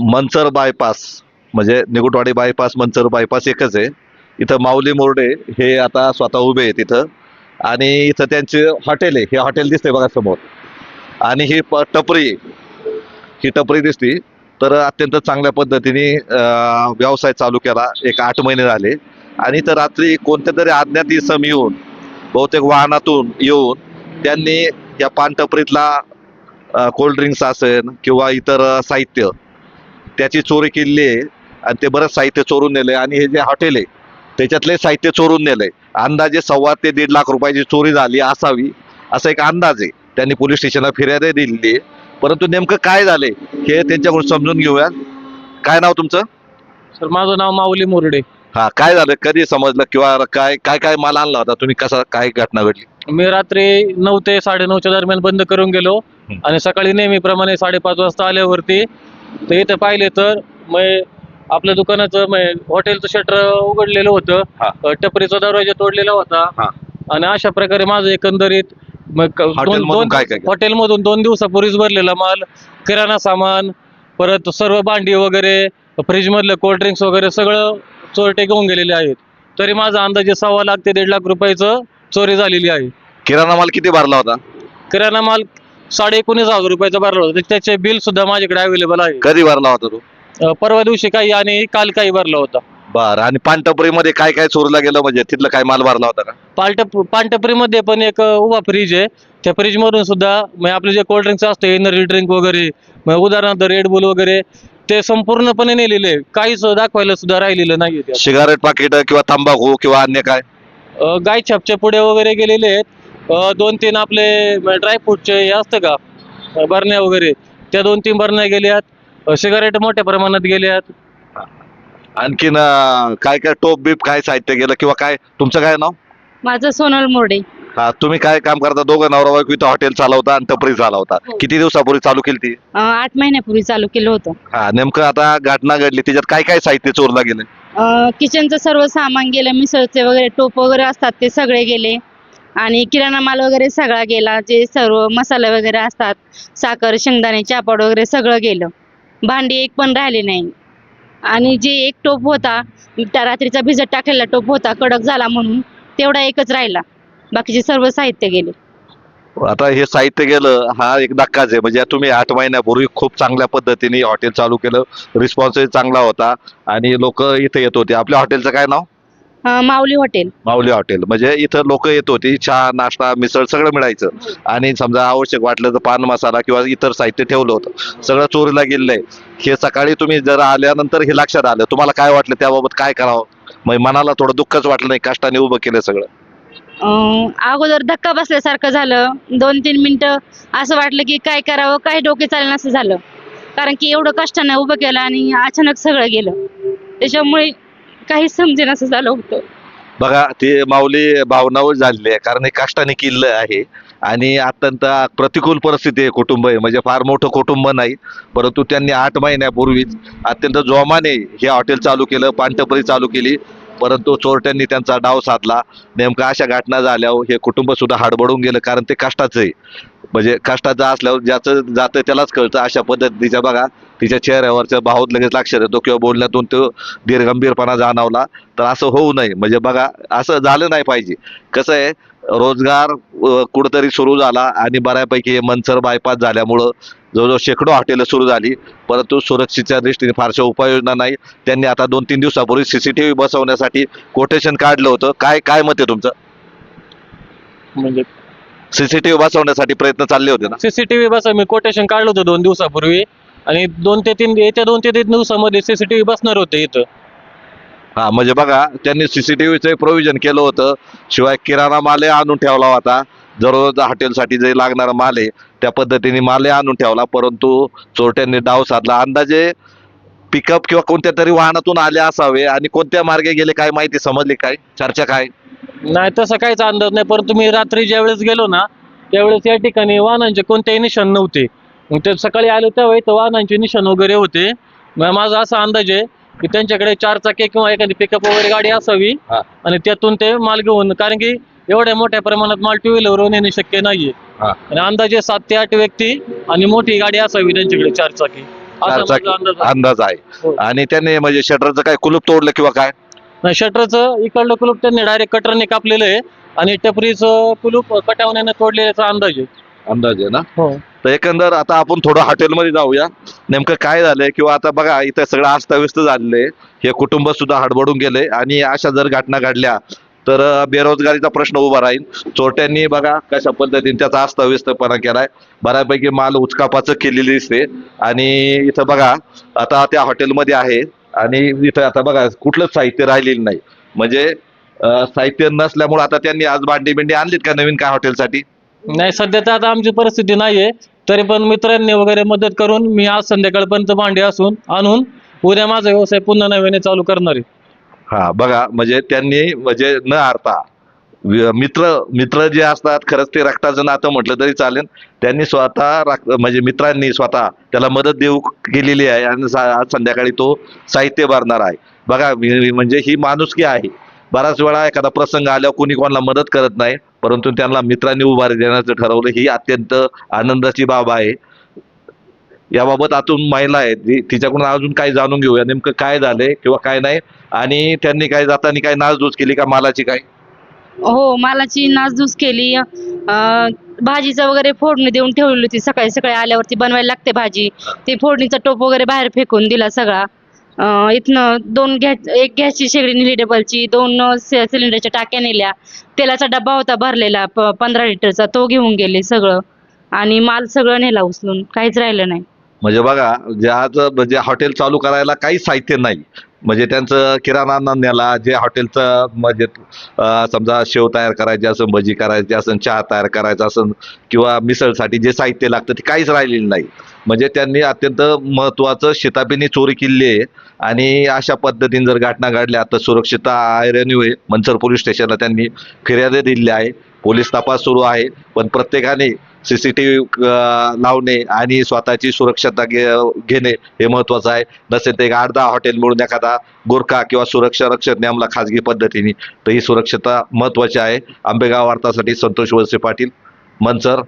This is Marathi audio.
मनसर बायपास म्हणजे निगुटवाडी बायपास मनसर बायपास एकच आहे. इथं माऊली मोर्डे हे आता स्वतः उभे आहेत इथं. आणि इथं त्यांचे हॉटेल आहे. हे हॉटेल दिसते बघा समोर. आणि ही टपरी ही टपरी दिसती. तर अत्यंत चांगल्या पद्धतीने व्यवसाय चालू केला. एक आठ महिने झाले. आणि तर रात्री कोणत्या तरी अज्ञात इसम येऊन बहुतेक वाहनातून येऊन त्यांनी या पानटपरीतला कोल्ड कोल्ड्रिंक्स असेल किंवा इतर साहित्य त्याची चोरी केलेली आहे आणि ते बरंच साहित्य चोरून नेलंय. आणि हे जे हॉटेल आहे त्याच्यातले साहित्य चोरून नेलंय. अंदाजे सव्वा ते दीड लाख रुपयाची चोरी झाली असावी असा एक अंदाज आहे. त्यांनी पोलीस स्टेशनला फिर्यादे दिलेली आहे. परंतु नेमकं काय झाले हे त्यांच्याकडून समजून घेऊया काय नाव तुमचं? सर माझं नाव माऊली मोरडे. हा काय झालं कधी समजलं किंवा काय काय काय माल आणला होता तुम्ही कसा काय घटना घडली मी रात्री नऊ ते साडेनऊच्या दरम्यान बंद करून गेलो. आणि सकाळी नेहमीप्रमाणे साडेपाच वाजता आल्यावरती तर इथे पाहिले तर मग आपल्या दुकानाचं मग हॉटेलचं शटर उघडलेलं होतं हा. अ, टपरीचा दरवाजा तोडलेला होता. आणि अशा प्रकारे माझं एकंदरीत मग क- दोन हॉटेलमधून दोन काय काय केलं? हॉटेलमधून दोन दिवसापूर्वीच भरलेला माल किराणा सामान परत सर्व भांडी वगैरे फ्रीजमधलं कोल्ड्रिंक्स वगैरे सगळं चोरटे घेऊन गेलेले आहेत. तरी माझा अंदाजे सव्वा लाख ते दीड लाख रुपयाचं चोरी झालेली आहे. किराणा माल किती भरला होता? किराणा माल साडे एकोणीस हजार रुपयाचा भरला होता. त्याचे बिल सुद्धा माझ्याकडे अवेलेबल आहे. कधी भरला होता तो? अं, परवा दिवशी काही आणि काल काही भरला होता. बर आणि पानटपरीमध्ये काय काय चोरीला गेलं? म्हणजे तिथलं काय माल भरला होता का? पालटप पानटपरीमध्ये पण एक अं, उभा फ्रीज आहे. त्या फ्रीज मधून सुद्धा म्हणजे आपले जे कोल्ड्रिंक्स असते एनर्जी ड्रिंक वगैरे म्हणजे उदाहरणार्थ रेडबुल वगैरे ते संपूर्णपणे नेलेले आहे. काहीच दाखवायला सुद्धा राहिलेलं नाहीये त्यात. सिगारेट पाकिट किंवा तंबाखू किंवा अन्य काय? गाय छापचे पुढे वगैरे गेलेले आहेत. अं, दोन तीन आपले ड्रायफ्रूटचे हे असतं का? अं, बरण्या वगैरे. त्या दोन तीन बरण्या गेल्यात सिगारेट मोठ्या प्रमाणात गेल्यात आणखीन अं, काय काय टोप बीप काय साहित्य गेलं किंवा काय? तुमचं काय नाव? माझं सोनल मोरडे. हा तुम्ही काय काम करता? दोघं नवरा बायको इथं हॉटेल चालवता आणि टपरी चालवता. हो. किती दिवसापूर्वी चालू केली ती? अं, आठ महिन्यापूर्वी चालू केलं होतं. हा नेमकं आता घटना घडली त्याच्यात काय काय साहित्य चोरला गेलं? अं, किचनचं सर्व सामान गेलं मिसळचे वगैरे टोप वगैरे असतात ते सगळे गेले. आणि किराणा माल वगैरे सगळा गेला जे सर्व मसाले वगैरे असतात साखर शेंगदाणे चापाड वगैरे सगळं गेलं. भांडी एक पण राहिली नाही. आणि जे एक टोप होता त्या रात्रीचा भिजत टाकलेला टोप होता कडक झाला म्हणून तेवढा एकच राहिला. बाकीचे सर्व साहित्य गेले. आता हे साहित्य गेलं हा एक धक्काच आहे. म्हणजे तुम्ही आठ महिन्यापूर्वी खूप चांगल्या पद्धतीने हॉटेल चालू केलं. रिस्पॉन्सही चांगला होता. आणि लोक इथे येत होते. आपल्या हॉटेलचं काय नाव? अं, माऊली हॉटेल. माऊली हॉटेल. म्हणजे इथं लोक येत होती. चहा नाश्ता मिसळ सगळं मिळायचं. आणि समजा आवश्यक वाटलं तर पान मसाला किंवा इतर साहित्य ठेवलं होतं. सगळं चोरीला गेलेलं आहे. हे सकाळी तुम्ही जर आल्यानंतर हे लक्षात आलं. तुम्हाला काय वाटलं? त्याबाबत काय करावं? म्हणजे मनाला थोडं दुःखच वाटलं नाही. कष्टाने उभं केलं सगळं. अगोदर धक्का बसल्यासारखं झालं. दोन तीन मिनटं असं वाटलं की काय करावं काय डोके चालेल असं झालं. कारण की एवढं कष्टाने उभं केलं आणि अचानक सगळं गेलं. त्याच्यामुळे काही समजेन असं झालं होतं. बघा ते माऊली भावनावर झालेली आहे. कारण हे कष्टाने किल्लं आहे. आणि अत्यंत प्रतिकूल परिस्थिती आहे कुटुंब आहे. म्हणजे फार मोठं कुटुंब नाही परंतु त्यांनी आठ महिन्यापूर्वीच अत्यंत जोमाने हे हॉटेल चालू केलं पानटपरी चालू केली. परंतु चोरट्यांनी त्यांचा डाव साधला. नेमका अशा घटना झाल्यावर हे कुटुंब सुद्धा हाडबडून गेलं कारण ते कष्टाचं आहे. म्हणजे कष्टाचं असल्यावर ज्याचं जातं त्यालाच कळतं अशा पद्धतीच्या बघा. तिच्या चेहऱ्यावरच्या भावात लगेच लक्षात येतो किंवा बोलण्यातून तो धीरगंभीरपणा जाणवला तर असं होऊ नये. म्हणजे बघा असं झालं नाही पाहिजे. कसं आहे रोजगार कुठंतरी सुरू झाला आणि बऱ्यापैकी हे मनसर बायपास झाल्यामुळं जवळजवळ शेकडो हॉटेलं सुरू झाली. परंतु सुरक्षेच्या दृष्टीने फारशा उपाययोजना नाही. त्यांनी आता दोन तीन दिवसापूर्वी सीसीटीव्ही बसवण्यासाठी कोटेशन काढलं होतं. काय काय मत आहे तुमचं? म्हणजे? सीसीटीव्ही बसवण्यासाठी प्रयत्न चालले होते ना? सीसीटीव्ही बस मी कोटेशन काढलं होतं दोन दिवसापूर्वी. आणि दोन ते तीन येत्या दोन ते तीन दिवसामध्ये सीसीटीव्ही बसणार होते इथं. हा म्हणजे बघा त्यांनी सीसीटीव्हीचं प्रोव्हिजन केलं होतं. शिवाय किराणा मालही आणून ठेवला होता. दररोज हॉटेलसाठी जे लागणारा माल आहे त्या पद्धतीने मालही आणून ठेवला. परंतु चोरट्यांनी डाव साधला. अंदाजे पिकअप किंवा कोणत्या तरी वाहनातून आले असावे आणि कोणत्या मार्गे गेले काय माहिती समजली काय? चर्चा काय? नाही तसं काहीच अंदाज नाही. परंतु मी रात्री ज्यावेळेस गेलो ना त्यावेळेस या ठिकाणी वाहनांचे कोणतेही निशाण नव्हते. मग ते सकाळी आलो त्यावेळी तर वाहनांचे निशाण वगैरे होते मग माझा असा अंदाज आहे की त्यांच्याकडे चार चाकी किंवा एखादी पिकअप वगैरे गाडी असावी हा. आणि त्यातून ते माल घेऊन कारण की एवढ्या मोठ्या प्रमाणात माल टू व्हीलरवरून येणे शक्य नाहीये हा. आणि अंदाजे सात ते आठ व्यक्ती आणि मोठी गाडी असावी त्यांच्याकडे चार चाकी असा चार चाकी. माझा अंदाज आहे. अंदाज आहे हो. आणि त्यांनी म्हणजे शटरचं काय कुलूप तोडलं किंवा काय नाही, शटरचं इकडलं कुलूप त्यांनी डायरेक्ट कटरने कापलेलं आहे आणि टपरीचं कुलूप कटावण्यानं तोडलेल्याचा अंदाज आहे अंदाज आहे ना हो तर एकंदर आता आपण थोडं हॉटेलमध्ये जाऊया. नेमकं काय झालंय किंवा आता बघा इथं सगळं अस्ताव्यस्त झालेलं आहे. हे कुटुंब सुद्धा हडबडून गेले आणि अशा जर घटना घडल्या तर बेरोजगारीचा प्रश्न उभा राहील. चोरट्यांनी बघा कशा पद्धतीने त्याचा अस्ताव्यस्तपणा केलाय. बऱ्यापैकी माल उचकापाच केलेली दिसते. आणि इथं बघा आता त्या हॉटेलमध्ये आहे. आणि इथं आता बघा कुठलंच साहित्य राहिलेलं नाही. म्हणजे साहित्य नसल्यामुळे आता त्यांनी आज भांडी बिंडी आणलीत का नवीन काय हॉटेलसाठी? नाही सध्या तर आता आमची परिस्थिती नाहीये. तरी पण मित्रांनी वगैरे मदत करून मी आज संध्याकाळपर्यंत भांडे असून आणून उद्या माझा व्यवसाय पुन्हा नव्याने चालू करणार आहे. हा बघा म्हणजे त्यांनी म्हणजे न हारता वि- मित्र मित्र जे असतात खरंच ते रक्ताचं नातं म्हटलं तरी चालेल. त्यांनी स्वतः रक्त- म्हणजे मित्रांनी स्वतः त्याला मदत देऊ केलेली आहे आणि सा- आज संध्याकाळी तो साहित्य भरणार आहे. बघा मी- म्हणजे ही माणुसकी आहे. बराच वेळा एखादा प्रसंग आल्यावर कोणी कोणाला मदत करत नाही. परंतु त्यांना मित्रांनी उभारी देण्याचं ठरवलं. ही अत्यंत आनंदाची बाब आहे. याबाबत आतून महिला आहेत. तिच्याकडून अजून काय जाणून घेऊया. नेमकं काय झालंय किंवा काय नाही आणि त्यांनी काय जाताना काय नासधूस केली का मालाची काय हो मालाची नासधूस केली. भाजीचं वगैरे फोडणी देऊन ठेवली होती. सकाळी सकाळी आल्यावरती बनवायला लागते भाजी. ते फोडणीचा टोप वगैरे बाहेर फेकून दिला सगळा. इथनं दोन गॅस एक गॅसची शेगडी नेली डबलची दोन सिलेंडरच्या टाक्या नेल्या. तेलाचा डब्बा होता भरलेला प- पंधरा लिटरचा तो घेऊन गेले सगळं. आणि माल सगळं नेला उचलून काहीच राहिलं नाही. म्हणजे बघा जे आज म्हणजे हॉटेल चालू करायला काही साहित्य नाही. म्हणजे त्यांचं किराणा नेला जे हॉटेलचं म्हणजे समजा शेव तयार करायचे असेल भजी करायची असेल चहा तयार करायचा असेल किंवा मिसळसाठी जे साहित्य लागतं ते काहीच राहिलेलं नाही. म्हणजे त्यांनी अत्यंत महत्त्वाचं शेतापिनी चोरी केली आहे. आणि अशा पद्धतीने जर घटना घडल्या तर सुरक्षितता ऐरणीव आहे मनसर पोलीस स्टेशनला त्यांनी फिर्यादी दिली आहे. पोलीस तपास सुरू आहे. पण प्रत्येकाने सीसीटीव्ही लावणे आणि स्वतःची सुरक्षता घे- घेणे हे महत्वाचं आहे. नसेल तर एक आठ दहा हॉटेल मिळून एखादा गोरखा किंवा सुरक्षा रक्षक नेमला खाजगी पद्धतीने. तर ही सुरक्षता महत्वाची आहे. आंबेगाव वार्तासाठी संतोष वळसे पाटील मनसर